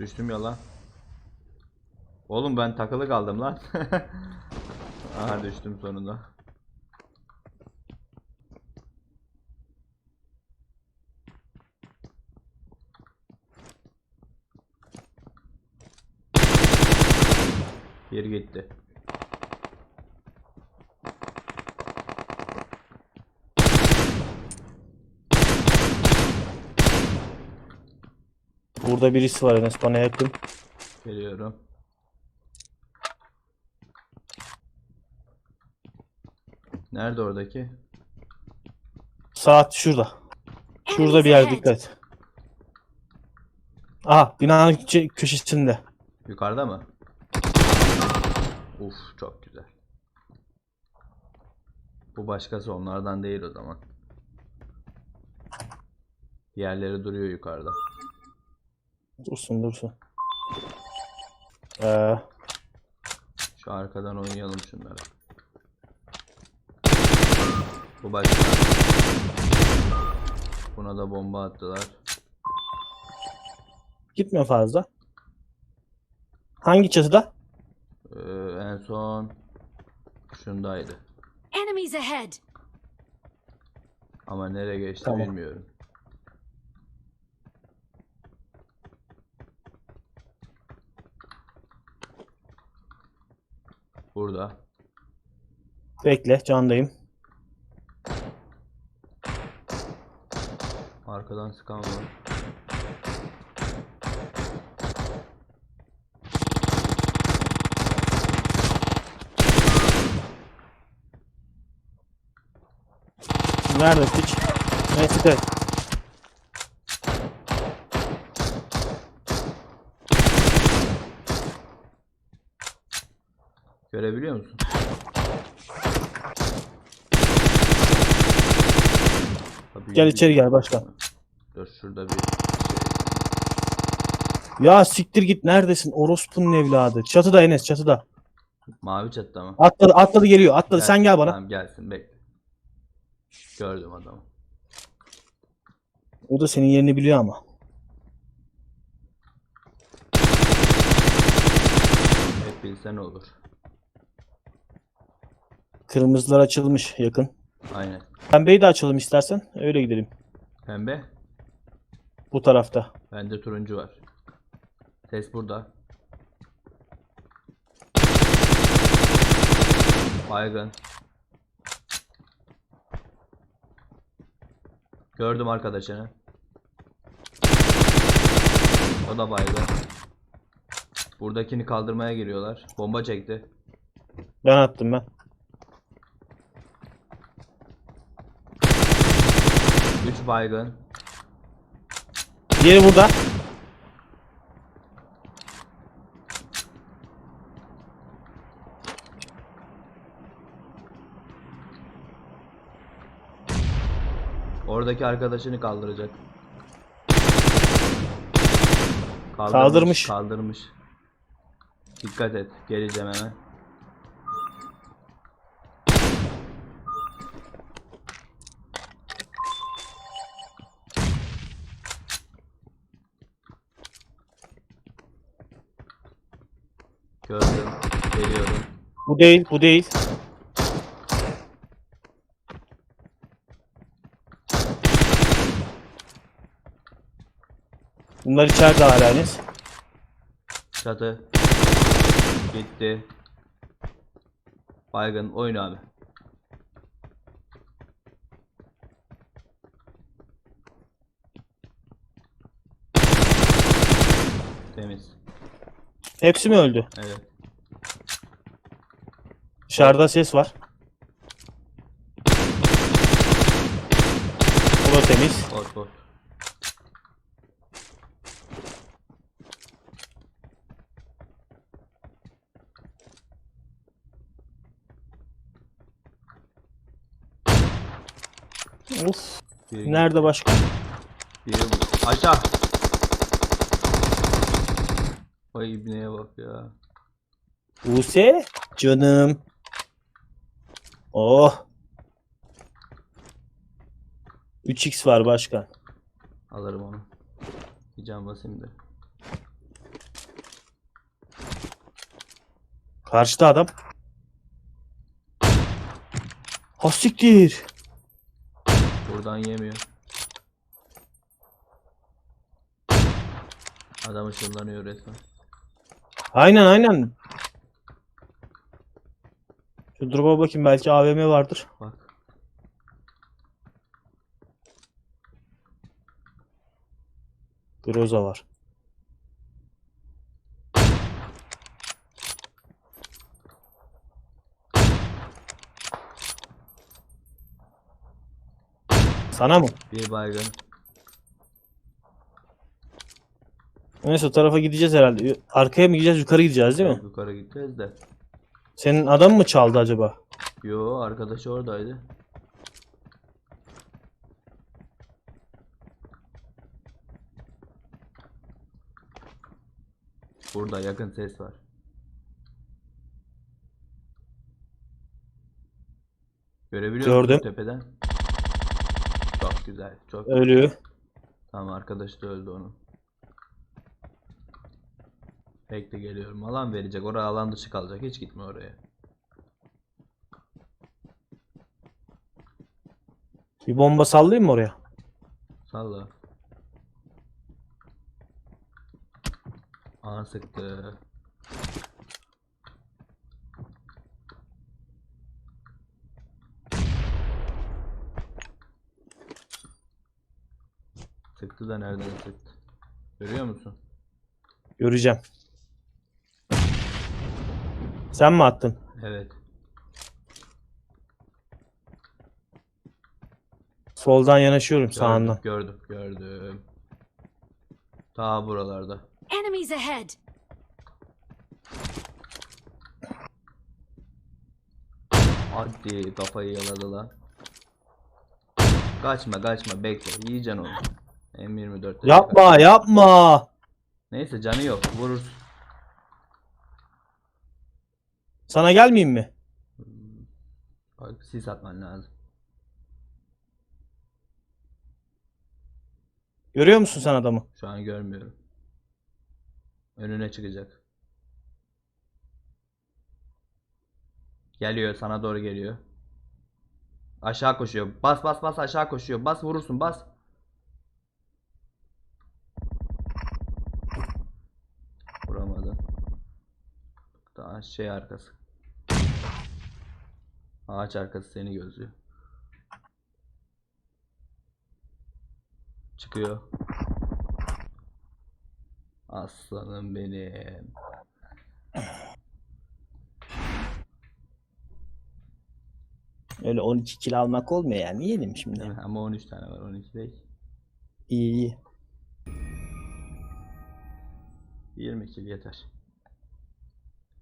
Düştüm ya lan. Oğlum ben takılı kaldım lan. Aha düştüm sonunda. Bir gitti. Burada birisi var Enes bana yakın. Geliyorum. Nerede oradaki? Saat şurada. Şurada bir yer dikkat. Aha binanın kö- köşesinde. Yukarıda mı? Uf çok güzel. Bu başkası onlardan değil o zaman. Diğerleri duruyor yukarıda. Dursun dursun. Ee, Şu arkadan oynayalım şunları. Bu başka. Buna da bomba attılar. gitme fazla. Hangi çatıda? Ee, en son şundaydı. Enemies ahead! Ama nereye geçti Tamam. bilmiyorum. Burada. Bekle candayım. Arkadan sıkan var. Nerede piç? Neyse dikkat Görebiliyor musun? Tabii Gel içeri gel başkan. Dur şurada bir Ya siktir git neredesin? Orospu'nun evladı. Çatıda Enes çatıda. mavi çattı ama. Atladı atladı geliyor atladı sen gel bana. Tamam gelsin bekle. Gördüm adamı. O da senin yerini biliyor ama. Hep bilsen olur. Kırmızılar açılmış yakın. Aynen. Pembeyi de açalım istersen. Öyle gidelim. Pembe. Bu tarafta. Bende turuncu var. Ses burada. Baygın. Gördüm arkadaşını. O da baygın. Buradakini kaldırmaya geliyorlar. Bomba çekti. Ben attım ben. 3 baygın. Diğeri burada. Oradaki arkadaşını kaldıracak. Kaldırmış. Kaldırmış. Dikkat et. Geleceğim hemen. Gördüm. Geliyorum. Bu değil bu değil. Bunlar içeride hala Enes. Çatı. Gitti. Baygın oyun abi. Temiz. Hepsi mi öldü? Evet. Dışarıda ses var. O da temiz. Bot. Uf. Biri, Nerede başka? biri bu. Aşağı. Vay ibneye bak ya. Buse canım. Oh. 3x var başka. Alırım onu. Bir can basayım da. Karşıda adam. Hastiktir. Buradan yemiyor. Adam ışınlanıyor resmen. Aynen aynen. Şu drop'a bakayım belki AVM vardır. Bak. Groza var. Sana mı? Bir baygın. Neyse o tarafa gideceğiz herhalde. Arkaya mı gideceğiz, yukarı gideceğiz değil mi? Yukarı gideceğiz de. Senin adam mı çaldı acaba? Yo arkadaşı oradaydı. Burada yakın ses var. Görebiliyor musun Gördüm. tepeden? Çok güzel. Çok Ölüyor. Tamam arkadaş da öldü onun. Bekle geliyorum. Alan verecek. Oraya alan dışı kalacak. Hiç gitme oraya. Bir bomba sallayayım mı oraya? Salla. Aa sıktı. Sıktı da nereden sıktı? Görüyor musun? Göreceğim. Sen mi attın? Evet. Soldan yanaşıyorum sağından. Gördüm, gördüm, gördüm. Ta buralarda. Enemies ahead! Hadi kafayı yaladı lan. Kaçma kaçma bekle yiyeceksin onu. M24'te Yapma yapma. Neyse canı yok vurursun. Sana gelmeyeyim mi? Bak sis atman lazım. Görüyor musun sen adamı? Şu an görmüyorum. Önüne çıkacak. Geliyor sana doğru geliyor. Aşağı koşuyor. Bas bas bas aşağı koşuyor. Bas vurursun bas. Daha şey arkası. Ağaç arkası seni gözlüyor. Çıkıyor. Aslanım benim. Öyle 12 kilo almak olmuyor yani. Yiyelim şimdi. Ama 13 tane var 12 değil. İyi iyi. 20 kill yeter.